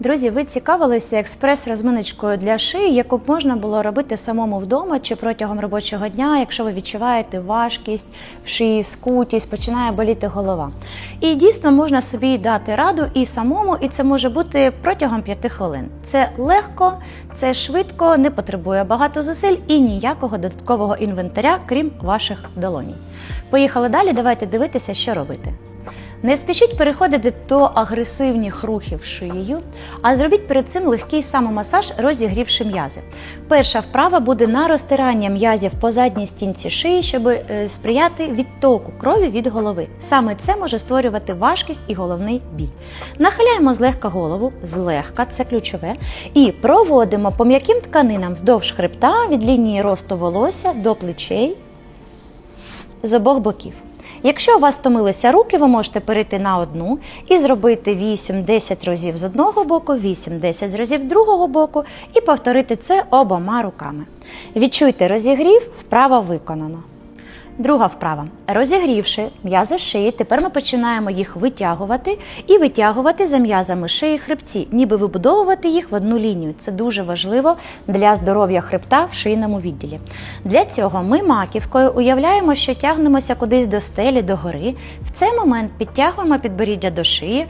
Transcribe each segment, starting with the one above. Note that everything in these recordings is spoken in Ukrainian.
Друзі, ви цікавилися експрес-розминочкою для шиї, яку б можна було робити самому вдома чи протягом робочого дня, якщо ви відчуваєте важкість в шиї, скутість, починає боліти голова. І дійсно можна собі дати раду і самому, і це може бути протягом 5 хвилин. Це легко, це швидко, не потребує багато зусиль і ніякого додаткового інвентаря, крім ваших долоній. Поїхали далі. Давайте дивитися, що робити. Не спішіть переходити до агресивних рухів шиєю, а зробіть перед цим легкий самомасаж, розігрівши м'язи. Перша вправа буде на розтирання м'язів по задній стінці шиї, щоб е, сприяти відтоку крові від голови. Саме це може створювати важкість і головний біль. Нахиляємо злегка голову, злегка, це ключове, і проводимо по м'яким тканинам вздовж хребта від лінії росту волосся до плечей з обох боків. Якщо у вас втомилися руки, ви можете перейти на одну і зробити 8-10 разів з одного боку, 8-10 разів з другого боку і повторити це обома руками. Відчуйте розігрів, вправа виконано. Друга вправа. Розігрівши м'язи шиї, тепер ми починаємо їх витягувати і витягувати за м'язами шиї хребці, ніби вибудовувати їх в одну лінію. Це дуже важливо для здоров'я хребта в шийному відділі. Для цього ми маківкою уявляємо, що тягнемося кудись до стелі, до гори. В цей момент підтягуємо підборіддя до шиї,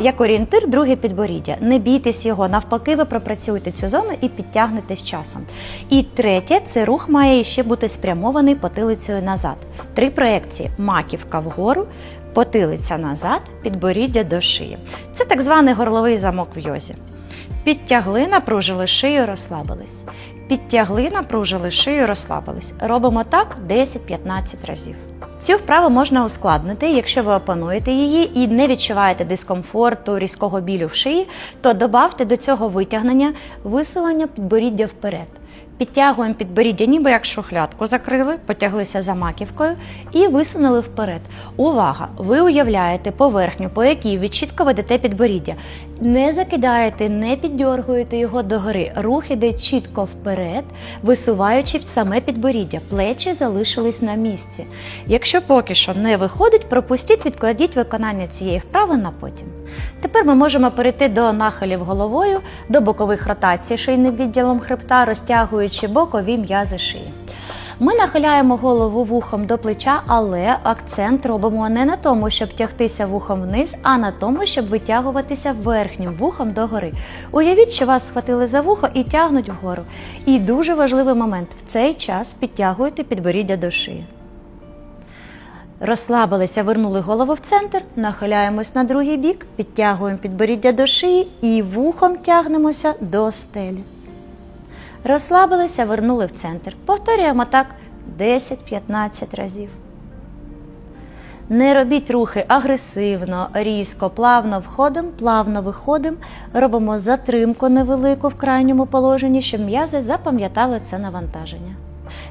як орієнтир, друге підборіддя. Не бійтесь його, навпаки, ви пропрацюєте цю зону і підтягнете з часом. І третє, це рух має ще бути спрямований потилицею назад. Три проекції: маківка вгору, потилиця назад, підборіддя до шиї. Це так званий горловий замок в йозі. Підтягли, напружили шию, розслабились. Підтягли, напружили шию, розслабились. Робимо так 10-15 разів. Цю вправу можна ускладнити, якщо ви опануєте її і не відчуваєте дискомфорту, різкого білю в шиї, то додавте до цього витягнення висилання підборіддя вперед. Підтягуємо підборіддя, ніби як шухлядку закрили, потяглися за маківкою і висунули вперед. Увага! Ви уявляєте поверхню, по якій ви чітко ведете підборіддя. Не закидаєте, не піддьоргуєте його догори. Рух іде чітко вперед, висуваючи саме підборіддя. Плечі залишились на місці. Якщо поки що не виходить, пропустіть, відкладіть виконання цієї вправи на потім. Тепер ми можемо перейти до нахилів головою, до бокових ротацій шийним відділом хребта, розтягуючи бокові м'язи шиї. Ми нахиляємо голову вухом до плеча, але акцент робимо не на тому, щоб тягтися вухом вниз, а на тому, щоб витягуватися верхнім вухом догори. Уявіть, що вас схватили за вухо і тягнуть вгору. І дуже важливий момент в цей час підтягуйте підборіддя до шиї. Розслабилися, вернули голову в центр, нахиляємось на другий бік, підтягуємо підборіддя до шиї і вухом тягнемося до стелі. Розслабилися, вернули в центр. Повторюємо так 10-15 разів. Не робіть рухи агресивно, різко, плавно входимо, плавно виходимо. Робимо затримку невелику в крайньому положенні, щоб м'язи запам'ятали це навантаження.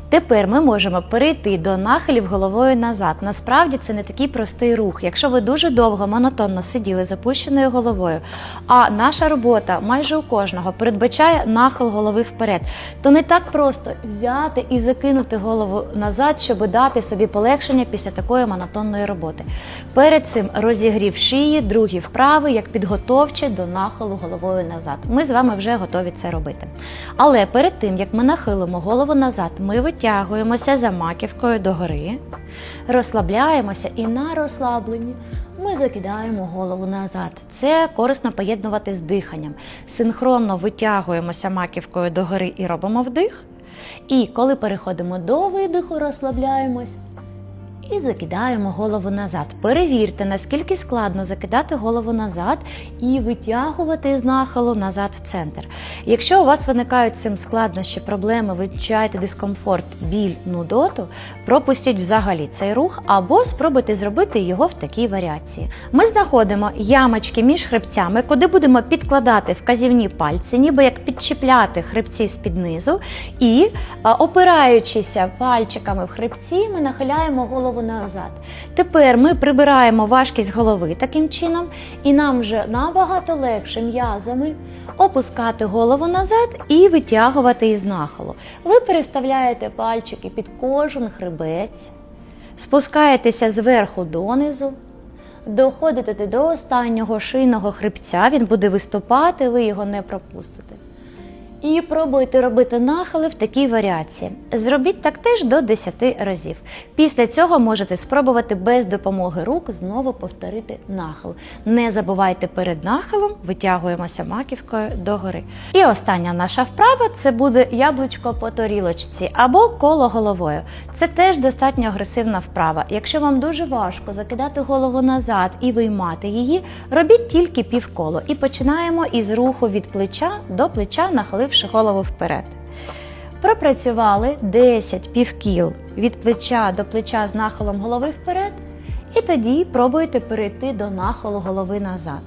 Тепер ми можемо перейти до нахилів головою назад. Насправді це не такий простий рух. Якщо ви дуже довго монотонно сиділи з опущеною головою, а наша робота майже у кожного передбачає нахил голови вперед, то не так просто взяти і закинути голову назад, щоб дати собі полегшення після такої монотонної роботи. Перед цим розігрів шиї, другі вправи, як підготовчі до нахилу головою назад. Ми з вами вже готові це робити. Але перед тим як ми нахилимо голову назад, ми витягуємося за маківкою догори, розслабляємося і на розслабленні ми закидаємо голову назад. Це корисно поєднувати з диханням. Синхронно витягуємося маківкою догори і робимо вдих. І коли переходимо до видиху, розслабляємось і закидаємо голову назад. Перевірте, наскільки складно закидати голову назад і витягувати з назад в центр. Якщо у вас виникають цим складнощі, проблеми, ви відчуваєте дискомфорт, біль, нудоту, пропустіть взагалі цей рух або спробуйте зробити його в такій варіації. Ми знаходимо ямочки між хребцями, куди будемо підкладати вказівні пальці, ніби як підчіпляти хребці з-під низу, і опираючися пальчиками в хребці, ми нахиляємо голову назад. Тепер ми прибираємо важкість голови таким чином, і нам вже набагато легше м'язами опускати голову назад і витягувати із нахилу. Ви переставляєте пальчики під кожен хребець, спускаєтеся зверху донизу, доходите до останнього шийного хребця, він буде виступати, ви його не пропустите. І пробуйте робити нахили в такій варіації. Зробіть так теж до 10 разів. Після цього можете спробувати без допомоги рук знову повторити нахил. Не забувайте перед нахилом, витягуємося маківкою догори. І остання наша вправа це буде яблучко по торілочці або коло головою. Це теж достатньо агресивна вправа. Якщо вам дуже важко закидати голову назад і виймати її, робіть тільки півколо. І починаємо із руху від плеча до плеча, нахиливши голову вперед. Пропрацювали 10 півкіл від плеча до плеча з нахилом голови вперед, і тоді пробуйте перейти до нахилу голови назад.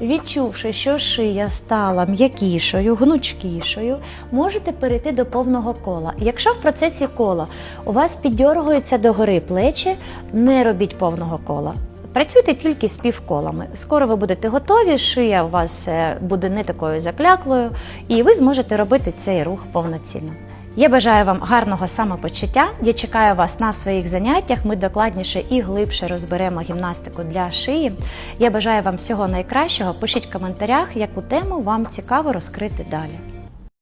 Відчувши, що шия стала м'якішою, гнучкішою, можете перейти до повного кола. Якщо в процесі кола у вас піддьоргуються догори плечі, не робіть повного кола. Працюйте тільки з півколами. Скоро ви будете готові, шия у вас е, буде не такою закляклою, і ви зможете робити цей рух повноцінно. Я бажаю вам гарного самопочуття. Я чекаю вас на своїх заняттях. Ми докладніше і глибше розберемо гімнастику для шиї. Я бажаю вам всього найкращого. Пишіть в коментарях, яку тему вам цікаво розкрити далі.